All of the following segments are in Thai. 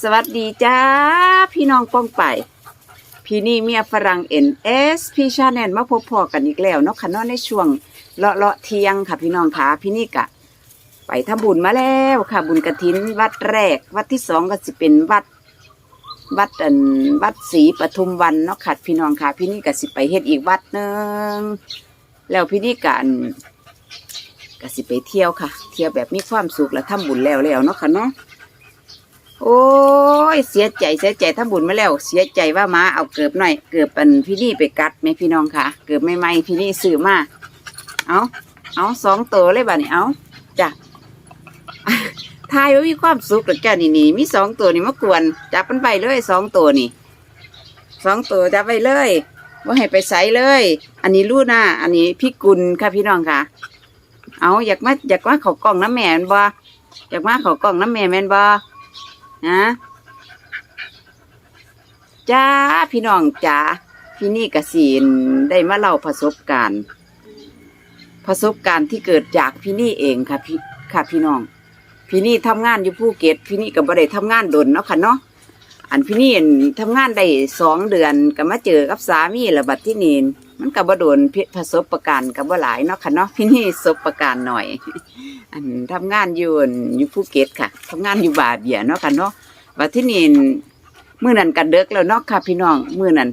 สวัสดีจ้า พี่น้องป้องไป พี่นี่เมียฝรั่งเอ็นเอสพี่ชาแนลมาพบพอกันอีกแล้วเนาะค่ะนาะในช่วงเลาะเลาะเที่ยงค่ะ พี่น้องค่ะพี่นี่กะ ไปทำบุญมาแล้วค่ะ บุญกระถินวัดแรก วัดที่สองก็สิเป็นวัด วัดอันวัดศรีปทุมวันเนาะค่ะพี่น้องค่ะ พี่นี่ก็สิไปเฮ็ดอีกวัดหนึงแล้วพี่นี่กันก็สิไปเที่ยวค่ะ เที่ยวแบบมีความสุขและทำบุญแล้วแล้วเนาะค่ะเนาะ โอ้ย เสียใจเสียใจถ้าบุญมาแล้ว เสียใจว่ามาเอาเกือบหน่อยเกือบเป็นพี่นี่ไปกัดไหมพี่น้องค่ะ เกือบไม่ไม่พี่นี่ซื้อมาเอาเอาสองตัวเลยบ้านี่เอาจ้ะทายว่ามีความสุขหรือจ้านี่นี่มีสองตัวนี่มากวนจับมันไปเลยสองตัวนี่สองตัวจับไปเลยว่าให้ไปใส่เลย อันนี้ลูกหน้าอันนี้พี่กุลค่ะพี่น้องค่ะ เอาอยากมาอยากมาเขากล่องน้ำแม่แม่นบ่อยากมาเขากล่องน้ำแม่แม่นบ่ นะจ้าพี่น้องจ้าพี่นี่กสินได้มาเล่าประสบการณ์ ประสบการณ์ที่เกิดจากพี่นี่เองค่ะพี่ค่ะ พี่น้อง พี่นี่ทำงานอยู่ภูเก็ตพี่นี่ก็บ่ได้ทำงานดนเนาะค่ะเนาะอันพี่นี่อั่นทำงานได้สองเดือนก็มาเจอกับสามีแล้วบัดที่นี่มันก็บ่โดนพิประการก็บ่หลายเนาะค่ะเนาะพี่นี่ประการหน่อย อันทำงานอยู่อั่นยู่ภูเก็ตค่ะทำงานอยู่บาเบียเนาะค่ะเนาะว่าที่นี่มื้อนั้นกันเด็กแล้วเนาะค่ะ พี่น้องมื้อนั้น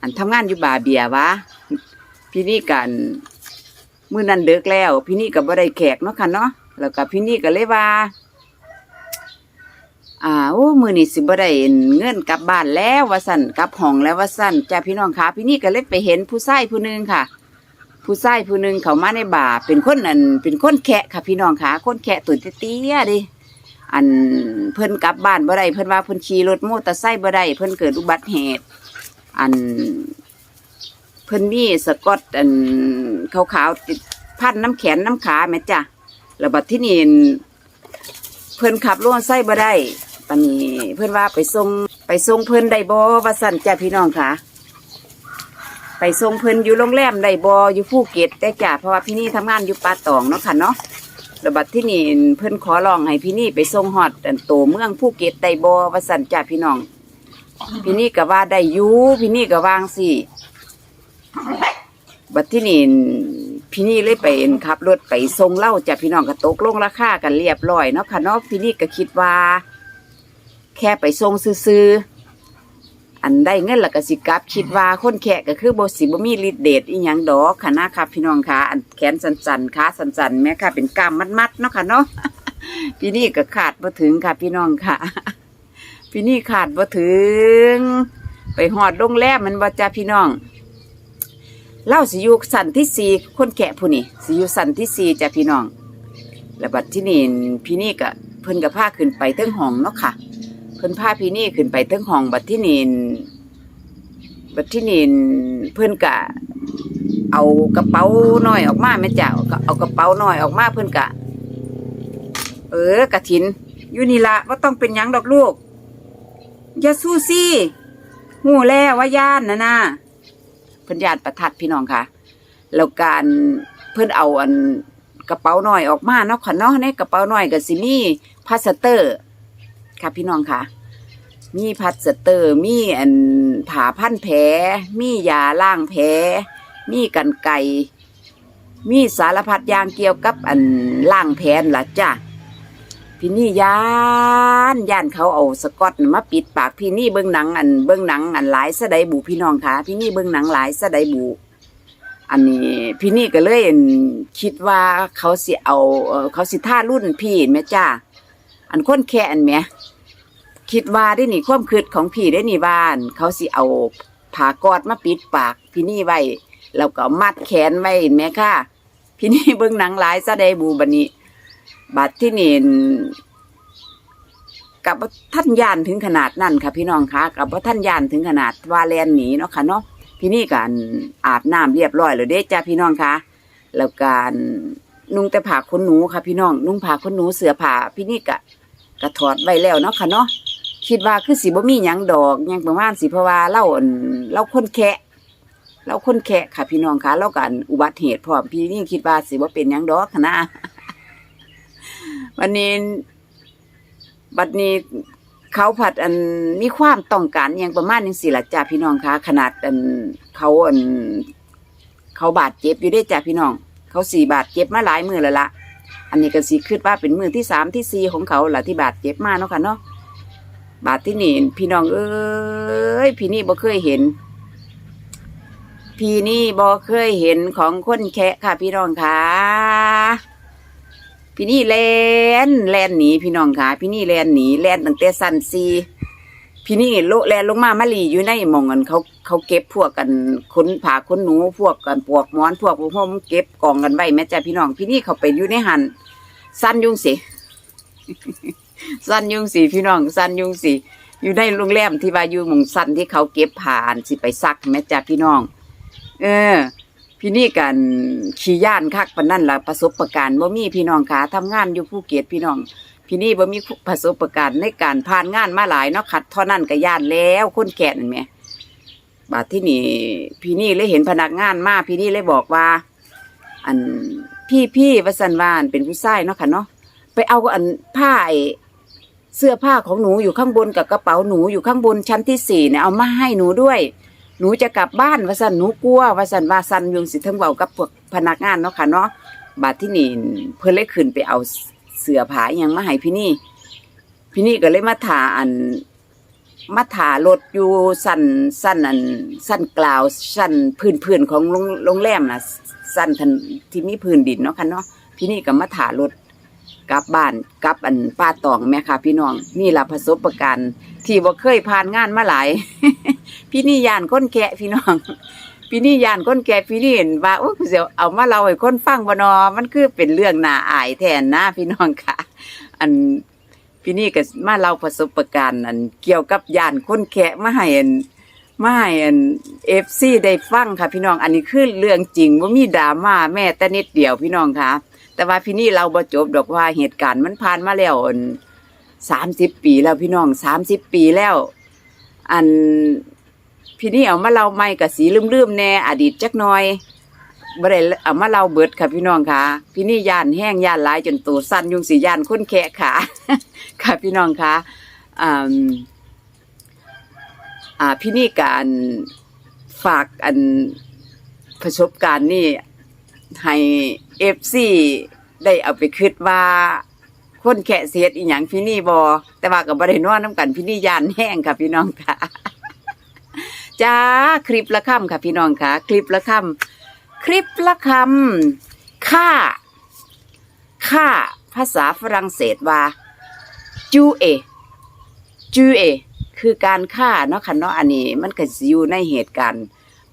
อันทำงานอยู่บาเบียวะพี่นี่กันมื้อนั้นเด็กแล้ว พี่นี่ก็บ่ได้แขกเนาะค่ะเนาะแล้วก็พี่นี่ก็เลยว่า อ่าโอ้มือนี้สิบ่ได้เงินกลับบ้านแล้วว่าสั่นกลับห้องแล้วว่าสั่นจ้าพี่น้องคะพี่นี่ก็เลยไปเห็นผู้ชายผู้หนึงค่ะ ผู้ชายผู้หนึ่งเขามาในบ่าเป็นคนอันเป็นคนแคะค่ะพี่น้องคะคนแคะตุ่นเตี้ยดิอันเพิ่นกลับบ้านบ่ได้เพิ่นว่าเพิ่นขี่รถมอเตอร์ไซค์บ่ได้เพิ่นเกิดอุบัติเหตุ อัน เพิ่นมีสกอตอันขาวๆติดพันน้ำแขนน้ำขาแม่จ้ะแล้วบัดที่นี่เพิ่นขับรถไซค์บ่ได้ ตอนนี้เพิ่อนว่าไปส่งไปส่งเพิ่อนได้บ่ว่าสั่นจ้ะพี่น้องค่ะ ไปส่งเพิ่อนอยู่โรงแรมได้บออยู่ภูเก็ตแต่จ้ะเพราะว่าพี่นี่ทำงานอยู่ป่าตองเนาะค่ะเนาะแล้วบัดที่นี่เพิ่อนขอร้องให้พี่นี่ไปส่งฮอดโตเมืองภูเก็ตได้บอว่าสั่นจ้ะพี่น้อง พี่นี่ก็ว่าได้ยูพี่นี่ก็วางสิบัดที่นี่พี่นี่เลยไปขับรถไปส่งเล้าจ้ะพี่น้องก็ตกลงราคากันเรียบร้อยเนาะค่ะเนาะพี่นี่ก็คิดว่า แค่ไปส่งซื้ออันได้เงินและกสิกับคิดว่าคนแขกก็คือบสิบมีฤทธิ์เดชอีหยังดอกค่ะนะครับพี่น้องค่ะอันแขนสันๆขาสันๆแม่ค่ะ เป็นกล้ามมัดๆเนาะค่ะเนาะพี่นี่ก็ขาดบ่ถึงค่ะ พี่น้องค่ะ พี่นี่ขาดบ่ถึง ไปหอดโรงแรมมันบ่จ้าพี่น้องเล่าสิยูสันที่สี่คนแขกผู้นี่สิยูสันที่สี่จ้าพี่น้อง แล้วบัดที่นี่พี่นี่ก็เพิ่นก็พาขึ้นไปเทิงห้องเนาะค่ะ เพิ่นพาพี่นี่ขึ้นไปเทิงห้องบัดที่นี่บัดที่นี่เพิ่นกะ เอากระเป๋าน้อยออกมาแม่จ้าเอากระเป๋าน้อยออกมาเพิ่นกะ เออกระถินอยู่นี่ละว่าต้องเป็นยังดอกลูกอย่าสู้สิหูแล้วว่าย่านนะนะเพิ่นญาติประทัดพี่น้องค่ะ แล้วการเพิ่นเอาอันกระเป๋าน้อยออกมาเนาะค่ะเนาะในกระเป๋าน้อยก็สิมี่พาสเตอร์ ค่ะ พี่น้องค่ะ มีพลาสเตอร์ มีอันผ่าพันแผลมียาล้างแผลมีกันไก่มีสารพัดยางเกี่ยวกับอันล้างแผลล่ะจ้ะพี่นี่ยานย่านเขาเอาสกอตมาปิดปากพี่นี่เบิ้องหนัง อันเบิ้องหนัง อันหลายสะใดบูพี่น้องค่ะ พี่นี่เบิ้องหนังหลายสะใดบูอันนี้พี่นี่ก็เลยคิดว่าเขาสิเอาเอ่อเขาสิท่ารุ่นพี่แม่จ้าอันค้นแค่อันแม่ คิดว่าได้นี่ความคิดของพี่ได้นี่บ้าน เขาสิเอาผ้ากอดมาปิดปากพี่นี่ไว้แล้วก็มัดแขนไว้เห็นไหมค่ะ พี่นี่เบิ่งหนังหลายซะได้บูบันนี้บัดที่นี่กับบ่ท่านยานถึงขนาดนั้นค่ะ พี่น้องคะกับว่าท่านยานถึงขนาดว่าแลนหนีเนาะค่ะเนาะพี่นี่กันอาบน้ำเรียบร้อยแล้วเด้จ้าพี่น้องคะแล้วการนุ่งแต่ผ้าขนหนูค่ะพี่น้อง นุ่งผ้าขนหนูเสือผ้าพี่นี่กะกระถอดไว้แล้วเนาะค่ะเนาะ คิดว่าคือสิบ่มีหยังดอกหยังประมาณสิเพราะว่าเล่าอั่นเล่าคนแคะเล่าคนแคะค่ะพี่น้องค่ะเล่ากันอุบัติเหตุพร้อมพี่นี่คิดว่าสิบ่เป็นหยังดอกค่ะนะ วันนี้ บัดนี้เขาผัดอันมีความต้องการอย่างประมาณนึงสิละจ้าพี่น้องคะขนาดอันเขาอันเขาบาดเจ็บอยู่ได้จ้าพี่น้อง เขาสี่บาดเจ็บมาหลายมือแล้วละอันนี้ก็สิคิดว่าเป็นมือที่สามที่สี่ของเขาละที่บาดเจ็บมาเนาะค่ะเนาะ บาดที่นี่พี่น้องเอ้ยพี่นี่บ่เคยเห็น พี่นี่บ่เคยเห็นของคนแคะค่ะ พี่น้องค่ะพี่นี่แลนแลนหนีพี่น้องค่ะ พี่นี่แลนหนีแลนตั้งแต่สันซีพี่นี่โลแลนลงมามาลีอยู่ในมองกันเขาเขาเก็บพวกกันขนผาขนหนูพวกกันปวกหมอนพวกพวกผมเก็บกองกันไว้แม่จ้าพี่น้อง พี่นี่เขาไปอยู่ในหันสั้นยุ่งสิ สั้นยุ่งสิพี่น้องสั้นยุ่งสิอยู่ในโรงแรมที่ว่าอยู่หมองสั้นที่เขาเก็บผ่านสิไปซักแม่จ้าพี่น้อง เออ พี่นี่กันขี่ย่านคักปานนั่นละประสบประการบ่มีพี่น้องขาทำงานอยู่ภูเก็ตพี่น้อง พี่นี่บ่มีประสบประการณ์ในการผ่านงานมาหลายเนาะขัดเท่านั้นก็ย่านแล้วคนแก่นั่นแหมบาดที่นี่พี่นี่เลยเห็นพนักงานมาพี่นี่เลยบอกว่า อันพี่พี่วสันวานเป็นผู้ชายเนาะค่ะเนาะไปเอาอันผ้าไอ้ เสื้อผ้าของหนูอยู่ข้างบนกับกระเป๋าหนูอยู่ข้างบนชั้นที่สี่เนี่ยเอามาให้หนูด้วย หนูจะกลับบ้านว่าสันหนูกลัวว่าสันว่าสันยงสิทั้งเบากับพวกพนักงานเนาะค่ะเนาะบาดที่นี่เพิ่นเลยขึ้นไปเอาเสื้อผ้ายังมาให้พี่นี่ พี่นี่ก็เลยมาถาอันมาถารถอยู่สั้นสั้นอันสั้นกล่าวสั้นพื้นพื้นของโรงงแรมนะสั้นทันที่มีพื้นดินเนาะค่ะเนาะพี่นี่ก็มาถารถ กลับบ้านกลับอันป้าตองแม่ค่ะ พี่น้องนี่ล่ะประสบการณ์ที่บ่เคยผ่านงานมาหลาย พี่นี่ยานก้นแกะพี่น้อง พี่นี่ยานก้นแกะพี่นี่เห็นว่าโอ้เสียวเอามาเราให้คนฟังบ่นอมันคือเป็นเรื่องน่าอายแทนนะพี่น้องค่ะ อันพี่นี่ก็มาเล่าประสบการณ์อันเกี่ยวกับยานก้นแกะมาให้อันมาให้อันเอฟซีได้ฟังค่ะ พี่น้องอันนี้คือเรื่องจริงว่ามีดราม่าแม่แต่นิดเดียวพี่น้องค่ะ แต่ว่าพี่นี่เราบ่จบดอกว่าเหตุการณ์มันผ่านมาแล้วสามสิบปีแล้วพี่น้องสามสิบปีแล้ว อันพี่นี่เอามาเล่าไม่กับสีลืมๆแน่อดีตจักหน่อยบ่ได้เอามาเล่าเบิดค่ะพี่น้องค่ะ พี่นี่ย่านแห้งย่านหลายจนตัวสั้นยุงสีย่านค้นแคะค่ะค่ะพี่น้องค่ะอ่าอ่าพี่นี่การฝากอันประสบการณ์นี่ให้ เอฟซีได้เอาไปคิดว่า คนแขะเสียดอีหยังพี่นี่บอแต่ว่ากับบ่ได้นอนน้ำกันพี่นี่ยานแห้งค่ะพี่น้องค่ะจ้าคลิปละคำค่ะพี่น้องค่ะ คลิปละคำคลิปละคำค่าค่าภาษาฝรั่งเศสว่าจูเอจูเอคือการฆ่าเนาะค่ะเนาะอันนี้ มันก็สิอยู่ในเหตุการณ์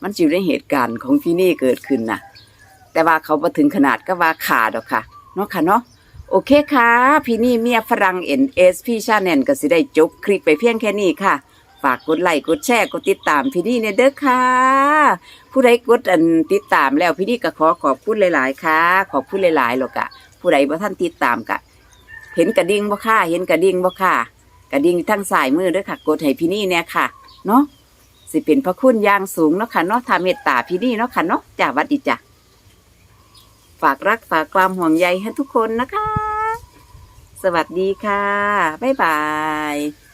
มันอยู่ในเหตุการณ์ของพี่นี่เกิดขึ้นน่ะ แต่ว่าเขาบ่ถึงขนาดก็ว่าขาดอกค่ะเนาะค่ะเนาะโอเคค่ะ พี่นี่เมียฝรั่งเอ็นเอสพี่ชาแนลก็สิได้จบคลิปไปเพียงแค่นี้ค่ะ ฝากกดไลค์กดแชร์กดติดตามพี่นี่เนี่ยเด้อค่ะ ผู้ใดกดอันติดตามแล้วพี่นี่ก็ขอขอบคุณหลาย ๆ ค่ะ ขอบคุณหลายๆหรอกอะผู้ใดบ่ท่านติดตามกะ เห็นกระดิ่งบ่ค่ะ เห็นกระดิ่งบ่ค่ะ กระดิ่งทั้งสายมือเด้อค่ะ กดให้พี่นี่เนี่ยค่ะ เนาะสิเป็นพระคุณอย่างสูงเนาะค่ะเนาะถ้าเมตตาพี่นี่เนาะค่ะเนาะจ้าวัดดีจ้ะ ฝากรักฝากความห่วงใยให้ทุกคนนะคะ สวัสดีค่ะ บ๊ายบาย